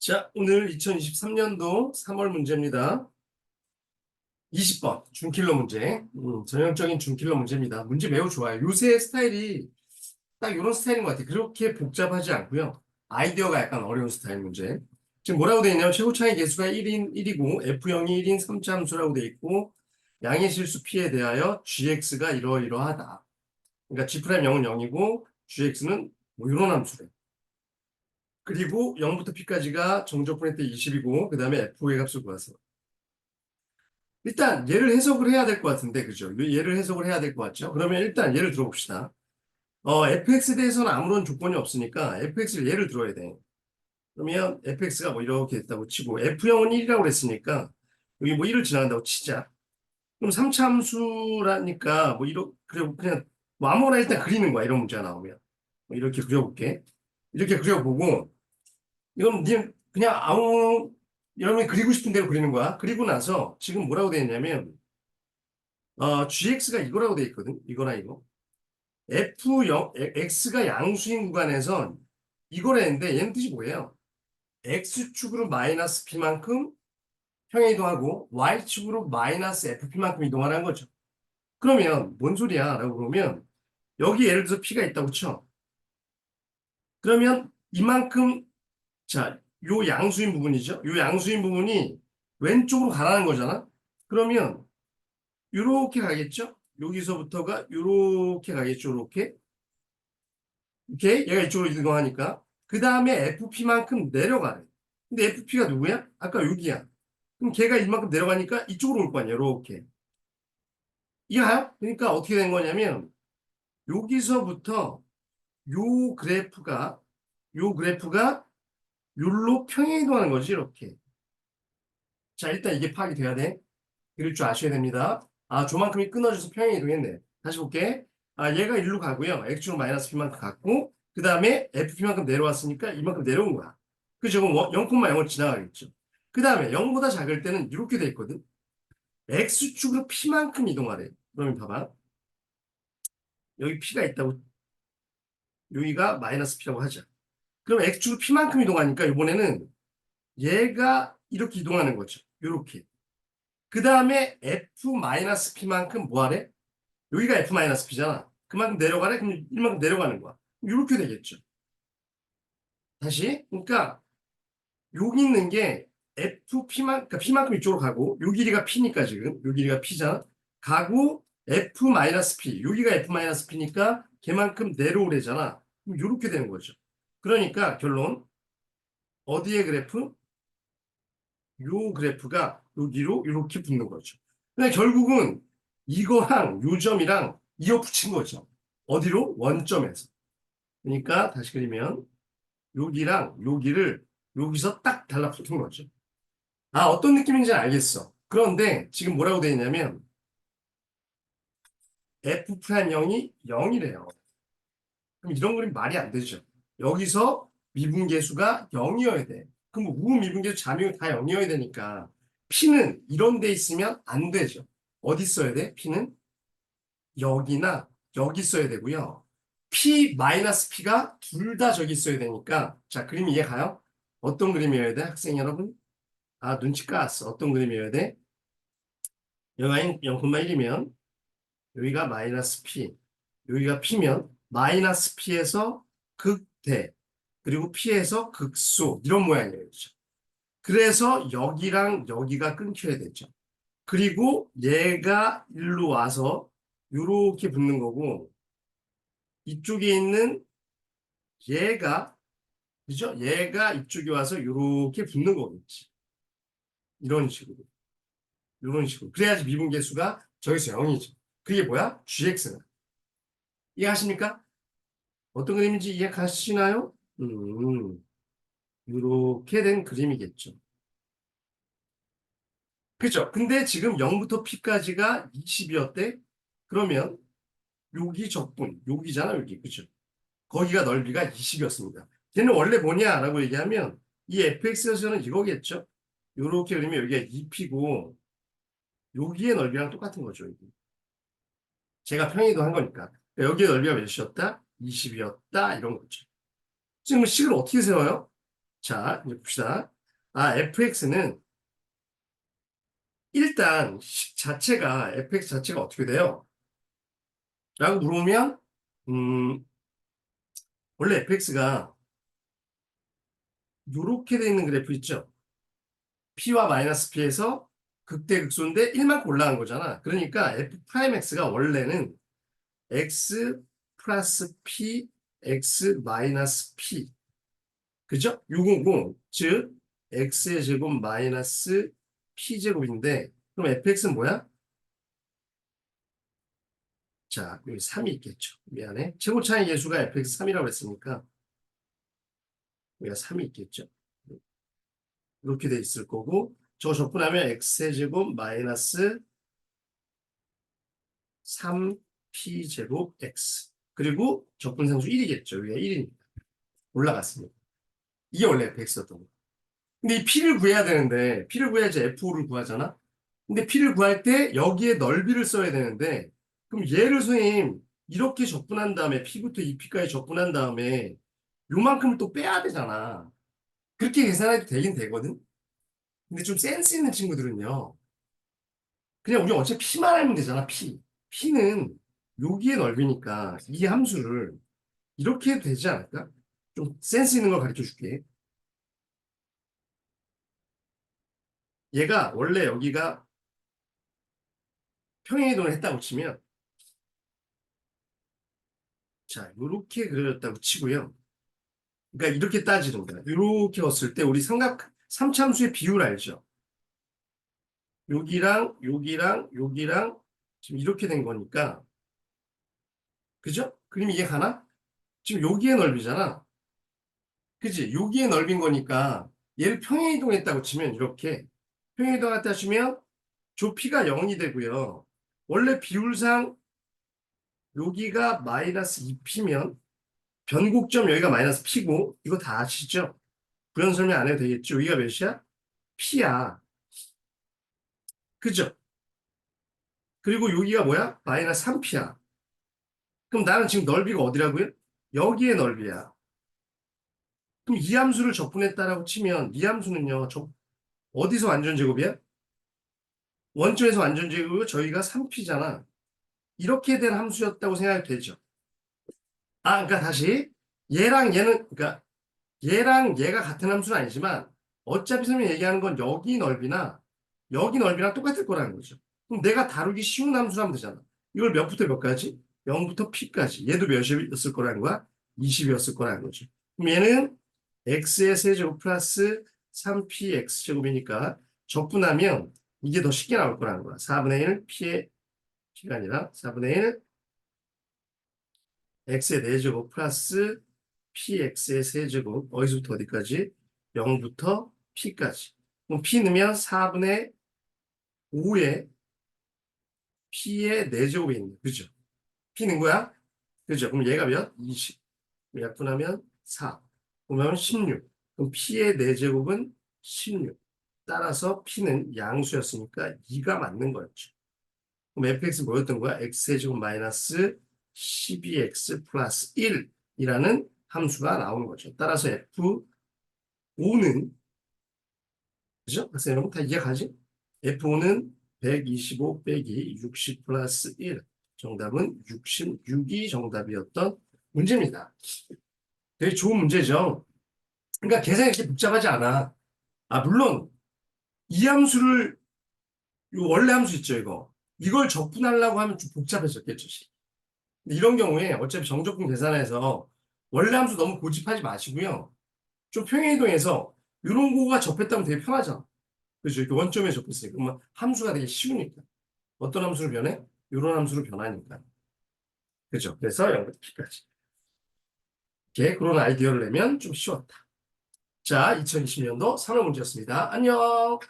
자, 오늘 2023년도 3월 문제입니다. 20번 준킬러 문제. 음, 전형적인 준킬러 문제입니다. 문제 매우 좋아요. 요새 스타일이 딱 이런 스타일인 것 같아요. 그렇게 복잡하지 않고요. 아이디어가 약간 어려운 스타일 문제. 지금 뭐라고 되어 있냐면 최고차의 개수가 1인 1이고 F형이 1인 3참수라고 되어 있고 양의 실수 P에 대하여 GX가 이러이러하다. 그러니까 G'0은 0이고 GX는 뭐 이런 함수래. 그리고 0부터 P까지가 정적 분의 때 20이고 그 다음에 F의 값을 구하세요. 일단 얘를 해석을 해야 될 것 같은데 그죠? 얘를 해석을 해야 될 것 같죠? 그러면 일단 예를 들어봅시다. 어, fx에 대해서는 아무런 조건이 없으니까 fx를 예를 들어야 돼. 그러면 fx가 뭐 이렇게 됐다고 치고 f형은 1이라고 그랬으니까 여기 뭐 1을 지나간다고 치자. 그럼 3참수라니까 뭐 이렇게 그냥 뭐 아무거나 일단 그리는 거야 이런 문제가 나오면 뭐 이렇게 그려볼게. 이렇게 그려보고 이건 니 그냥 아무 여러분이 그리고 싶은 대로 그리는 거야. 그리고 나서 지금 뭐라고 되어 있냐면 어, gx가 이거라고 되어 있거든. 이거나 이거. f0 x가 양수인 구간에선 이거랬는데 얘는 뜻이 뭐예요? x축으로 마이너스 p만큼 평행 이동하고 y축으로 마이너스 fp만큼 이동하라는 거죠. 그러면 뭔 소리야? 라고 그러면 여기 예를 들어서 p가 있다고 쳐. 그러면 이만큼 자, 요 양수인 부분이죠. 요 양수인 부분이 왼쪽으로 가라는 거잖아. 그러면 요렇게 가겠죠? 여기서부터가 요렇게 가겠죠. 요렇게. 이렇게 얘가 이쪽으로 이동하니까 그 다음에 FP만큼 내려가래. 근데 FP가 누구야? 아까 여기야. 그럼 걔가 이만큼 내려가니까 이쪽으로 올 거 아니야. 요렇게. 이해가요? 그러니까 어떻게 된 거냐면 여기서부터 요 그래프가 요 그래프가 요로 평행 이동하는 거지 이렇게. 자 일단 이게 파악이 돼야 돼. 그럴 줄 아셔야 됩니다. 아 조만큼이 끊어져서 평행 이동했네. 다시 볼게. 아 얘가 일로 가고요. x축 마이너스 p만큼 갔고 그 다음에 fp만큼 내려왔으니까 이만큼 내려온 거야. 그죠? 그럼 0,0을 지나가겠죠. 그 다음에 0보다 작을 때는 이렇게 돼 있거든. x축으로 p만큼 이동하래. 그러면 봐봐. 여기 p가 있다고 여기가 마이너스 p라고 하자. 그럼 x축으로 p만큼 이동하니까 이번에는 얘가 이렇게 이동하는 거죠. 이렇게. 그 다음에 f-p만큼 뭐하래? 여기가 f-p잖아. 그만큼 내려가래? 그럼 이만큼 내려가는 거야. 이렇게 되겠죠. 다시. 그러니까 여기 있는 게 fp만, 그러니까 p만큼 이쪽으로 가고 요 길이가 p니까 지금 요 길이가 p잖아. 가고 f-p, 여기가 f-p니까 걔만큼 내려오래잖아. 그럼 이렇게 되는 거죠. 그러니까 결론 어디의 그래프? 요 그래프가 여기로 이렇게 붙는 거죠. 근데 결국은 이거랑 요 점이랑 이어 붙인 거죠. 어디로? 원점에서. 그러니까 다시 그리면 여기랑 여기를 여기서 딱 달라붙은 거죠. 아 어떤 느낌인지 알겠어. 그런데 지금 뭐라고 되어 있냐면 F'0이 0이래요. 그럼 이런 그림 말이 안 되죠. 여기서 미분계수가 0이어야 돼. 그럼 우 미분계수 자명이 다 0이어야 되니까 P는 이런 데 있으면 안 되죠. 어디 써야 돼? P는 여기나 여기 써야 되고요. P 마이너스 P가 둘 다 저기 써야 되니까 자 그림 이해 가요? 어떤 그림이어야 돼? 학생 여러분? 아 눈치 깠어. 어떤 그림이어야 돼? 여기가 0,1이면 여기가 마이너스 P 여기가 P면 마이너스 P에서 극대 그리고 P에서 극소 이런 모양이에요. 그렇죠? 그래서 여기랑 여기가 끊겨야 되죠. 그리고 얘가 일로 와서 이렇게 붙는 거고 이쪽에 있는 얘가 그죠? 얘가 이쪽에 와서 이렇게 붙는 거겠지. 이런 식으로. 이런 식으로. 그래야지 미분계수가 저기서 0이죠. 그게 뭐야? gx는. 이해하십니까? 어떤 그림인지 이해 가시나요? 음, 이렇게 된 그림이겠죠. 그죠? 근데 지금 0부터 p까지가 20이었대? 그러면 여기 적분, 여기잖아, 여기. 그죠? 거기가 넓이가 20이었습니다. 걔는 원래 뭐냐라고 얘기하면 이 fx에서는 이거겠죠? 이렇게 그리면 여기가 2p고 여기의 넓이랑 똑같은 거죠. 여기. 제가 평행이동 한 거니까. 여기의 넓이가 몇이었다? 20이었다. 이런 거죠. 지금 식을 어떻게 세워요? 자, 이제 봅시다. 아, fx는 일단 식 자체가 fx 자체가 어떻게 돼요? 라고 물어보면 음, 원래 fx가 요렇게 돼 있는 그래프 있죠? p와 마이너스 p에서 극대 극소인데 1만큼 올라간 거잖아. 그러니까 f 프라임 x가 원래는 x 플러스 p, x 마이너스 p. 그죠? 650, 즉 x의 제곱 마이너스 p 제곱인데 그럼 fx는 뭐야? 자, 여기 3이 있겠죠. 미안해. 최고 차의 예수가 fx 3이라고 했으니까 여기가 3이 있겠죠. 이렇게 돼 있을 거고 저 적분하면 x의 제곱 마이너스 3p 제곱 x 그리고 적분상수 1이겠죠. 여기가 1이니까 올라갔습니다. 이게 원래 fx였던 거. 근데 이 p를 구해야 되는데 p를 구해야지 f5를 구하잖아. 근데 p를 구할 때 여기에 넓이를 써야 되는데 그럼 얘를 선생님 이렇게 적분한 다음에 p부터 2p까지 적분한 다음에 요만큼을 또 빼야 되잖아. 그렇게 계산해도 되긴 되거든. 근데 좀 센스 있는 친구들은요. 그냥 우리 어차피 p만 알면 되잖아, p. p는 여기에 넓이니까 이 함수를 이렇게 해도 되지 않을까? 좀 센스 있는 걸 가르쳐 줄게. 얘가 원래 여기가 평행이동을 했다고 치면 자, 이렇게 그려졌다고 치고요. 그러니까 이렇게 따지는 거야. 이렇게 왔을 때 우리 삼각 삼참수의 비율 알죠? 여기랑 여기랑 여기랑 지금 이렇게 된 거니까 그죠? 그럼 이게 가나? 지금 여기에 넓이잖아. 그지? 여기에 넓인 거니까 얘를 평행이동했다고 치면 이렇게 평행이동했다 치면 조피가 0이 되고요. 원래 비율상 여기가 마이너스 2p면 변곡점 여기가 마이너스 p고 이거 다 아시죠? 부연 설명 안 해도 되겠죠? 여기가 몇이야? p야. 그죠? 그리고 여기가 뭐야? 마이너스 3p야. 그럼 나는 지금 넓이가 어디라고요? 여기에 넓이야. 그럼 이 함수를 적분했다라고 치면 이 함수는요. 저- 어디서 완전 제곱이야? 원점에서 완전 제곱이고 저희가 3p잖아. 이렇게 된 함수였다고 생각이 되죠. 아, 그러니까 다시 얘랑 얘는 그러니까 얘랑 얘가 같은 함수는 아니지만 어차피 선생님이 얘기하는 건 여기 넓이나 여기 넓이랑 똑같을 거라는 거죠. 그럼 내가 다루기 쉬운 함수로 하면 되잖아. 이걸 몇부터 몇까지? 0부터 p까지. 얘도 몇이었을 거라는 거야? 20이었을 거라는 거죠. 그럼 얘는 x의 세제곱 플러스 3px 제곱이니까 적분하면 이게 더 쉽게 나올 거라는 거야. 4분의 1 p의 p가 아니라 4분의 1 x의 4제곱 플러스 px의 세제곱 어디서부터 어디까지? 0부터 p까지. 그럼 p 넣으면 4분의 5에 p의 4제곱이 있네. 그죠? p 는 거야? 그죠? 그럼 얘가 몇? 20. 약분하면 4. 보면 16. 그럼 p의 4제곱은 16. 따라서 p는 양수였으니까 2가 맞는 거였죠. 그럼 fx 뭐였던 거야? x제곱 마이너스 12x 플러스 1이라는 함수가 나오는 거죠. 따라서 f5는 그죠? 학생 여러분 다 이해가지? f5는 125 빼기 60 플러스 1 정답은 66이 정답이었던 문제입니다. 되게 좋은 문제죠. 그러니까 계산이 이렇게 복잡하지 않아. 아 물론 이 함수를 요 원래 함수 있죠 이거 이걸 적분하려고 하면 좀 복잡해졌겠죠. 이런 경우에 어차피 정적분 계산해서 원래 함수 너무 고집하지 마시고요. 좀 평행이동해서 이런 거가 접했다면 되게 편하잖아. 그죠? 이렇게 원점에 접했으니까. 그러면 함수가 되게 쉬우니까. 어떤 함수로 변해? 이런 함수로 변하니까. 그죠? 그래서 0부터 p까지. 이렇게 그런 아이디어를 내면 좀 쉬웠다. 자, 2020년도 산업 문제였습니다. 안녕!